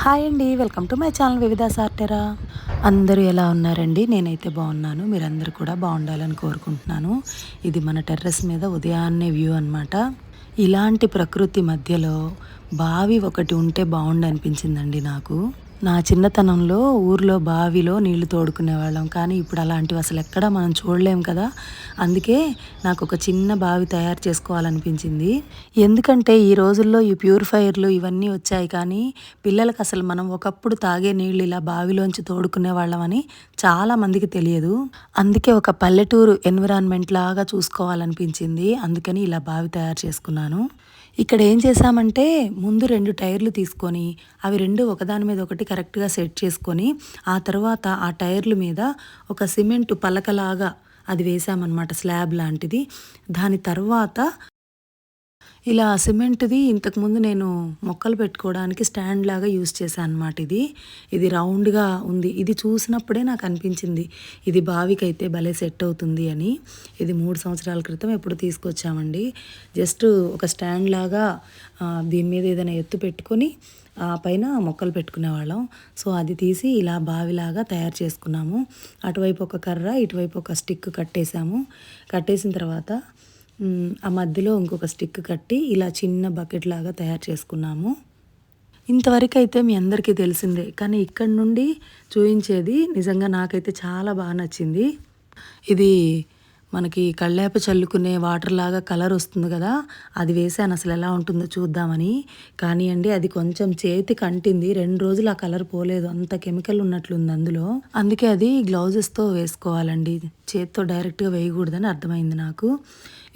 Hi అండి welcome to my channel వివిధ సార్టెరా. అందరూ ఎలా ఉన్నారండి? నేనైతే బాగున్నాను. మీరందరూ కూడా బాగుండాలని కోరుకుంటున్నాను. ఇది మన టెర్రస్ మీద ఉదయాన్నే వ్యూ అనమాట ఇలాంటి ప్రకృతి మధ్యలో బావి ఒకటి ఉంటే బాగుండు అనిపించిందండి నాకు. నా చిన్నతనంలో ఊర్లో బావిలో నీళ్ళు తోడుకునే వాళ్ళం కానీ ఇప్పుడు అలాంటివి అసలు ఎక్కడ మనం చూడలేం కదా. అందుకే నాకు ఒక చిన్న బావి తయారు చేసుకోవాలనిపించింది. ఎందుకంటే ఈ రోజుల్లో ఈ ప్యూరిఫైయర్లు ఇవన్నీ వచ్చాయి. కానీ పిల్లలకు అసలు మనం ఒకప్పుడు తాగే నీళ్ళు ఇలా బావిలోంచి తోడుకునే వాళ్ళమని చాలా మందికి తెలియదు. అందుకే ఒక పల్లెటూరు ఎన్విరాన్మెంట్ లాగా చూసుకోవాలనిపించింది. అందుకని ఇలా బావి తయారు చేసుకున్నాను. ఇక్కడ ఏం చేసామంటే ముందు రెండు టైర్లు తీసుకొని అవి రెండు ఒకదాని మీద ఒకటి కరెక్ట్గా సెట్ చేసుకొని ఆ తర్వాత ఆ టైర్ల మీద ఒక సిమెంట్ పలకలాగా అది వేసామన్నమాట స్లాబ్ లాంటిది. దాని తర్వాత ఇలా సిమెంట్ది ఇంతకుముందు నేను మొక్కలు పెట్టుకోవడానికి స్టాండ్ లాగా యూస్ చేశాను అనమాట ఇది. ఇది రౌండ్గా ఉంది. ఇది చూసినప్పుడే నాకు అనిపించింది. ఇది బావికైతే భలే సెట్ అవుతుంది అని. ఇది మూడు సంవత్సరాల క్రితం ఎప్పుడు తీసుకొచ్చామండి. జస్ట్ ఒక స్టాండ్ లాగా దీని మీద ఏదైనా ఎత్తు పెట్టుకొని ఆ పైన మొక్కలు పెట్టుకునేవాళ్ళం. సో అది తీసి ఇలా బావిలాగా తయారు చేసుకున్నాము. అటువైపు ఒక కర్ర ఇటువైపు ఒక స్టిక్ కట్టేసాము కట్టేసిన తర్వాత ఆ మధ్యలో ఇంకొక స్టిక్ కట్టి ఇలా చిన్న బకెట్ లాగా తయారు చేసుకున్నాము. ఇంతవరకు అయితే మీ అందరికీ తెలిసిందే కానీ ఇక్కడ నుండి చూయించేది నిజంగా నాకైతే చాలా బాగా నచ్చింది. ఇది మనకి కళ్ళేప చల్లుకునే వాటర్ లాగా కలర్ వస్తుంది కదా అది వేసాను అసలు ఎలా ఉంటుందో చూద్దామని. కానీ అండి అది కొంచెం చేతికి అంటింది. రెండు రోజులు ఆ కలర్ పోలేదు. అంత కెమికల్ ఉన్నట్లుంది అందులో. అందుకే అది గ్లౌజెస్తో వేసుకోవాలండి. చేతితో డైరెక్ట్గా వేయకూడదని అర్థమైంది నాకు.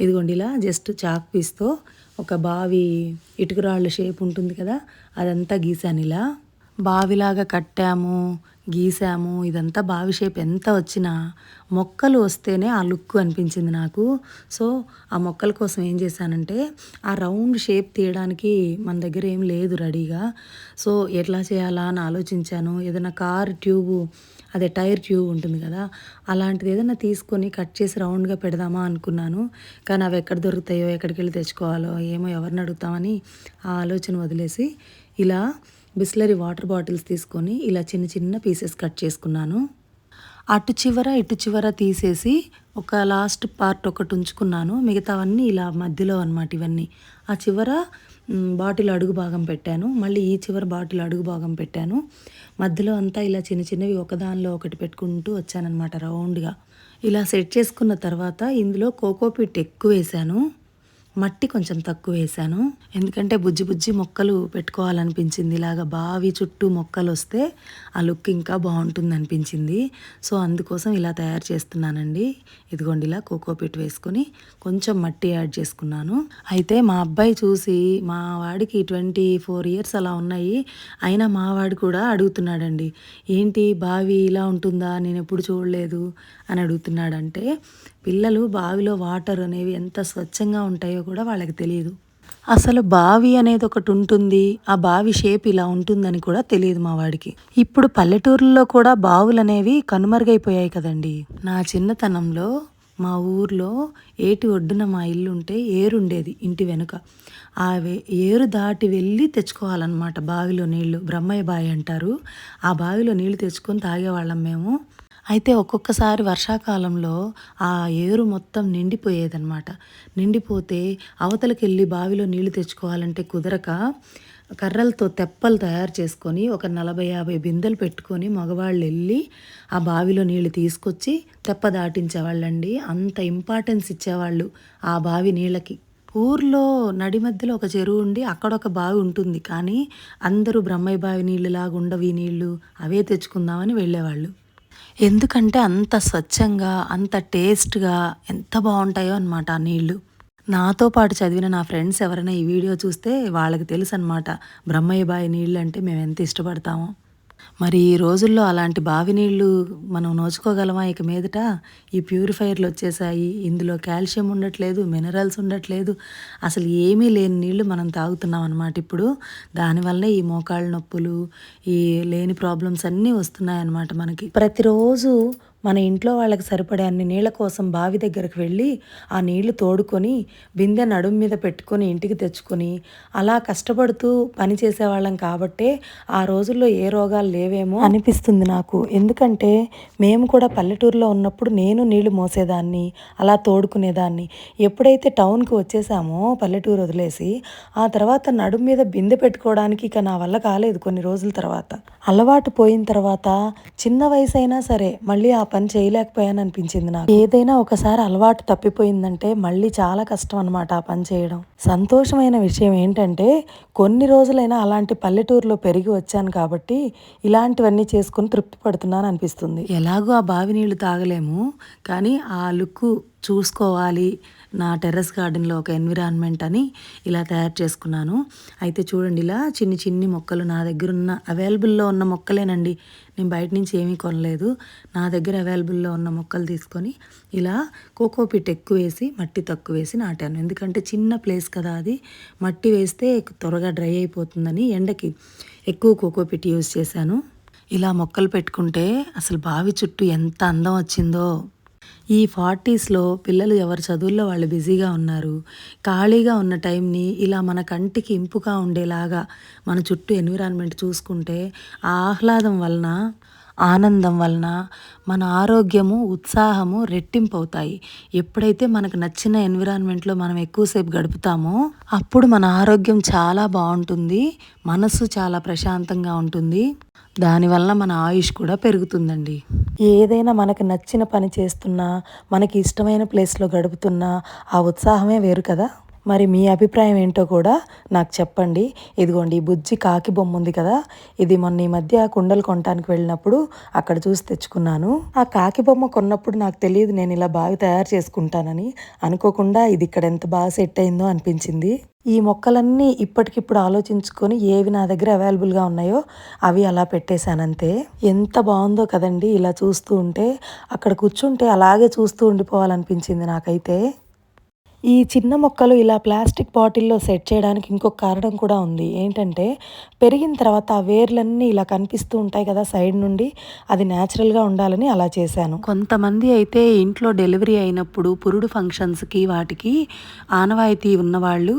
ఇదిగోండి ఇలా జస్ట్ చాక్ పీస్తో ఒక బావి ఇటుకురాళ్ళ షేప్ ఉంటుంది కదా అదంతా గీసాను ఇలా. బావిలాగా కట్టాము. గీసాము ఇదంతా బావి షేప్ ఎంత వచ్చినా మొక్కలు వస్తేనే ఆ లుక్ అనిపించింది నాకు. సో ఆ మొక్కల కోసం ఏం చేశానంటే ఆ రౌండ్ షేప్ తీయడానికి మన దగ్గర ఏం లేదు రెడీగా. సో ఎట్లా చేయాలా అని ఆలోచించాను. ఏదైనా కార్ ట్యూబు అదే టైర్ ట్యూబ్ ఉంటుంది కదా అలాంటిది ఏదైనా తీసుకొని కట్ చేసి రౌండ్గా పెడదామా అనుకున్నాను. కానీ అవి ఎక్కడ దొరుకుతాయో ఎక్కడికి వెళ్ళి తెచ్చుకోవాలో ఏమో ఎవరిని అడుగుతామని ఆ ఆలోచన వదిలేసి ఇలా బిస్లరీ వాటర్ బాటిల్స్ తీసుకొని ఇలా చిన్న చిన్న పీసెస్ కట్ చేసుకున్నాను. అటు చివర ఇటు చివర తీసేసి ఒక లాస్ట్ పార్ట్ ఒకటి ఉంచుకున్నాను. మిగతావన్నీ ఇలా మధ్యలో అనమాట ఇవన్నీ. ఆ చివర బాటిల్ అడుగు భాగం పెట్టాను. మళ్ళీ ఈ చివర బాటిల్ అడుగు భాగం పెట్టాను. మధ్యలో అంతా ఇలా చిన్న చిన్నవి ఒకదానిలో ఒకటి పెట్టుకుంటూ వచ్చానమాట రౌండ్గా. ఇలా సెట్ చేసుకున్న తర్వాత ఇందులో కోకోపీట్ ఎక్కువ వేసాను. మట్టి కొంచెం తక్కువ వేసాను ఎందుకంటే బుజ్జి బుజ్జి మొక్కలు పెట్టుకోవాలనిపించింది. ఇలాగ బావి చుట్టూ మొక్కలు వస్తే ఆ లుక్ ఇంకా బాగుంటుంది అనిపించింది సో అందుకోసం ఇలా తయారు చేస్తున్నానండి. ఇదిగోండి ఇలా కోకోపీట్ వేసుకొని కొంచెం మట్టి యాడ్ చేసుకున్నాను. అయితే మా అబ్బాయి చూసి మా వాడికి ట్వంటీ ఫోర్ ఇయర్స్ అలా ఉన్నాయి. అయినా మా వాడు కూడా అడుగుతున్నాడండి ఏంటి బావి ఇలా ఉంటుందా? నేను ఎప్పుడు చూడలేదు. అని అడుగుతున్నాడంటే పిల్లలు బావిలో వాటర్ అనేవి ఎంత స్వచ్ఛంగా ఉంటాయో కూడా వాళ్ళకి తెలియదు. అసలు బావి అనేది ఒకటి ఉంటుంది ఆ బావి షేప్ ఇలా ఉంటుందని కూడా తెలియదు మా వాడికి. ఇప్పుడు పల్లెటూరుల్లో కూడా బావులు అనేవి కనుమరుగైపోయాయి కదండి. నా చిన్నతనంలో మా ఊర్లో ఏటి ఒడ్డున మా ఇల్లు ఉంటే ఏరుండేది ఇంటి వెనుక. ఆ ఏరు దాటి వెళ్ళి తెచ్చుకోవాలన్నమాట. బావిలో నీళ్ళు బ్రహ్మయ్య బావి అంటారు. ఆ బావిలో నీళ్ళు తెచ్చుకొని తాగేవాళ్ళం మేము. అయితే ఒక్కొక్కసారి వర్షాకాలంలో ఆ ఏరు మొత్తం నిండిపోయేదన్నమాట. నిండిపోతే అవతలకి వెళ్ళి బావిలో నీళ్ళు తెచ్చుకోవాలంటే కుదరక కర్రలతో తెప్పలు తయారు చేసుకొని ఒక నలభై యాభై బిందెలు పెట్టుకొని మగవాళ్ళు వెళ్ళి ఆ బావిలో నీళ్ళు తీసుకొచ్చి తెప్ప దాటించేవాళ్ళండి. అంత ఇంపార్టెన్స్ ఇచ్చేవాళ్ళు ఆ బావి నీళ్ళకి. ఊర్లో నడి మధ్యలో ఒక చెరువు ఉండి అక్కడ ఒక బావి ఉంటుంది. కానీ అందరూ బ్రహ్మయ్య బావి నీళ్ళు లాగా ఉండవి. నీళ్ళు అవే తెచ్చుకుందామని వెళ్ళేవాళ్ళు. ఎందుకంటే అంత స్వచ్ఛంగా అంత టేస్ట్గా ఎంత బాగుంటాయో అనమాట ఆ నీళ్ళు. నాతో పాటు చదివిన నా ఫ్రెండ్స్ ఎవరైనా ఈ వీడియో చూస్తే వాళ్ళకి తెలుసు అనమాట బ్రహ్మయ్య బాయి నీళ్ళు అంటే మేము ఎంత ఇష్టపడతామో. మరి ఈ రోజుల్లో అలాంటి బావి నీళ్ళు మనం నోచుకోగలమా? ఇక మీదట ఈ ప్యూరిఫైర్లు వచ్చేసాయి. ఇందులో కాల్షియం ఉండట్లేదు మినరల్స్ ఉండట్లేదు. అసలు ఏమీ లేని నీళ్ళు మనం తాగుతున్నాం అనమాట ఇప్పుడు. దానివల్లే ఈ మోకాళ్ళ నొప్పులు ఈ లేని ప్రాబ్లమ్స్ అన్నీ వస్తున్నాయన్నమాట మనకి. ప్రతిరోజు మన ఇంట్లో వాళ్ళకి సరిపడే అన్ని నీళ్ళ కోసం బావి దగ్గరకు వెళ్ళి ఆ నీళ్ళు తోడుకొని బిందె నడుము మీద పెట్టుకొని ఇంటికి తెచ్చుకొని అలా కష్టపడుతూ పని చేసేవాళ్ళం కాబట్టే ఆ రోజుల్లో ఏ రోగాలు లేవేమో అనిపిస్తుంది నాకు. ఎందుకంటే మేము కూడా పల్లెటూరులో ఉన్నప్పుడు నేను నీళ్ళు మోసేదాన్ని అలా తోడుకునేదాన్ని. ఎప్పుడైతే టౌన్కి వచ్చేసామో పల్లెటూరు వదిలేసి ఆ తర్వాత నడుము మీద బిందె పెట్టుకోవడానికి ఇక నా వల్ల కాలేదు కొన్ని రోజుల తర్వాత. అలవాటు పోయిన తర్వాత చిన్న వయసు అయినా సరే మళ్ళీ ఆ పని చేయలేకపోయాను అనిపించింది నాకు. ఏదైనా ఒకసారి అలవాటు తప్పిపోయిందంటే మళ్ళీ చాలా కష్టం అనమాట ఆ పని చేయడం. సంతోషమైన విషయం ఏంటంటే కొన్ని రోజులైనా అలాంటి పల్లెటూరులో పెరిగి వచ్చాను కాబట్టి ఇలాంటివన్నీ చేసుకుని తృప్తి పడుతున్నాను అనిపిస్తుంది. ఎలాగో ఆ బావి నీళ్ళు తాగలేము కానీ ఆ లుక్కు చూసుకోవాలి నా టెర్రస్ గార్డెన్లో ఒక ఎన్విరాన్మెంట్ అని ఇలా తయారు చేసుకున్నాను. అయితే చూడండి ఇలా చిన్ని చిన్ని మొక్కలు నా దగ్గర ఉన్న అవైలబుల్లో ఉన్న మొక్కలేనండి. నేను బయట నుంచి ఏమీ కొనలేదు. నా దగ్గర అవైలబుల్లో ఉన్న మొక్కలు తీసుకొని ఇలా కోకోపిట్ ఎక్కువ వేసి మట్టి తక్కువ వేసి నాటాను. ఎందుకంటే చిన్న ప్లేస్ కదా అది. మట్టి వేస్తే త్వరగా డ్రై అయిపోతుందని ఎండకి ఎక్కువ కోకోపిట్ యూజ్ చేశాను. ఇలా మొక్కలు పెట్టుకుంటే అసలు బావి చుట్టూ ఎంత అందం వచ్చిందో. ఈ ఫార్టీస్లో పిల్లలు ఎవరి చదువుల్లో వాళ్ళు బిజీగా ఉన్నారు. ఖాళీగా ఉన్న టైంని ఇలా మన కంటికి ఇంపుగా ఉండేలాగా మన చుట్టూ ఎన్విరాన్మెంట్ చూసుకుంటే ఆ ఆహ్లాదం వలన ఆనందం వలన మన ఆరోగ్యము ఉత్సాహము రెట్టింపు అవుతాయి ఎప్పుడైతే మనకు నచ్చిన ఎన్విరాన్మెంట్లో మనం ఎక్కువసేపు గడుపుతామో అప్పుడు మన ఆరోగ్యం చాలా బాగుంటుంది మనసు చాలా ప్రశాంతంగా ఉంటుంది. దానివల్ల మన ఆయుష్ కూడా పెరుగుతుందండి. ఏదైనా మనకు నచ్చిన పని చేస్తున్నా మనకి ఇష్టమైన ప్లేస్లో గడుపుతున్నా ఆ ఉత్సాహమే వేరు కదా. మరి మీ అభిప్రాయం ఏంటో కూడా నాకు చెప్పండి. ఇదిగోండి బుజ్జి కాకి బొమ్మ ఉంది కదా. ఇది మొన్న ఈ మధ్య కుండలు కొనడానికి వెళ్ళినప్పుడు అక్కడ చూసి తెచ్చుకున్నాను. ఆ కాకి బొమ్మ కొన్నప్పుడు నాకు తెలియదు నేను ఇలా బాగా తయారు చేసుకుంటానని. అనుకోకుండా ఇది ఇక్కడ ఎంత బాగా సెట్ అయిందో అనిపించింది. ఈ మొక్కలన్నీ ఇప్పటికిప్పుడు ఆలోచించుకొని ఏవి నా దగ్గర అవైలబుల్గా ఉన్నాయో అవి అలా పెట్టేశానంతే. ఎంత బాగుందో కదండి ఇలా చూస్తూ ఉంటే. అక్కడ కూర్చుంటే అలాగే చూస్తూ ఉండిపోవాలనిపించింది నాకైతే. ఈ చిన్న మొక్కలు ఇలా ప్లాస్టిక్ బాటిల్లో సెట్ చేయడానికి ఇంకొక కారణం కూడా ఉంది. ఏంటంటే పెరిగిన తర్వాత ఆ వేర్లన్నీ ఇలా కనిపిస్తూ ఉంటాయి కదా సైడ్ నుండి అది న్యాచురల్గా ఉండాలని అలా చేశాను. కొంతమంది అయితే ఇంట్లో డెలివరీ అయినప్పుడు పురుడు ఫంక్షన్స్కి వాటికి ఆనవాయితీ ఉన్నవాళ్ళు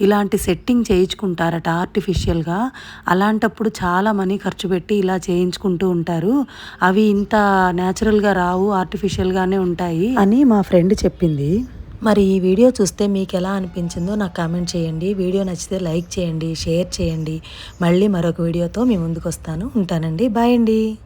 ఇలాంటి సెట్టింగ్ చేయించుకుంటారట ఆర్టిఫిషియల్గా. అలాంటప్పుడు చాలా మనీ ఖర్చు పెట్టి ఇలా చేయించుకుంటూ ఉంటారు. అవి ఇంత న్యాచురల్గా రావు ఆర్టిఫిషియల్గానే ఉంటాయి అని మా ఫ్రెండ్ చెప్పింది. మరి ఈ వీడియో చూస్తే మీకు ఎలా అనిపించిందో నాకు కామెంట్ చేయండి. వీడియో నచ్చితే లైక్ చేయండి షేర్ చేయండి. మళ్ళీ మరొక వీడియోతో మీ ముందుకు వస్తాను. ఉంటానండి. బాయ్ అండి.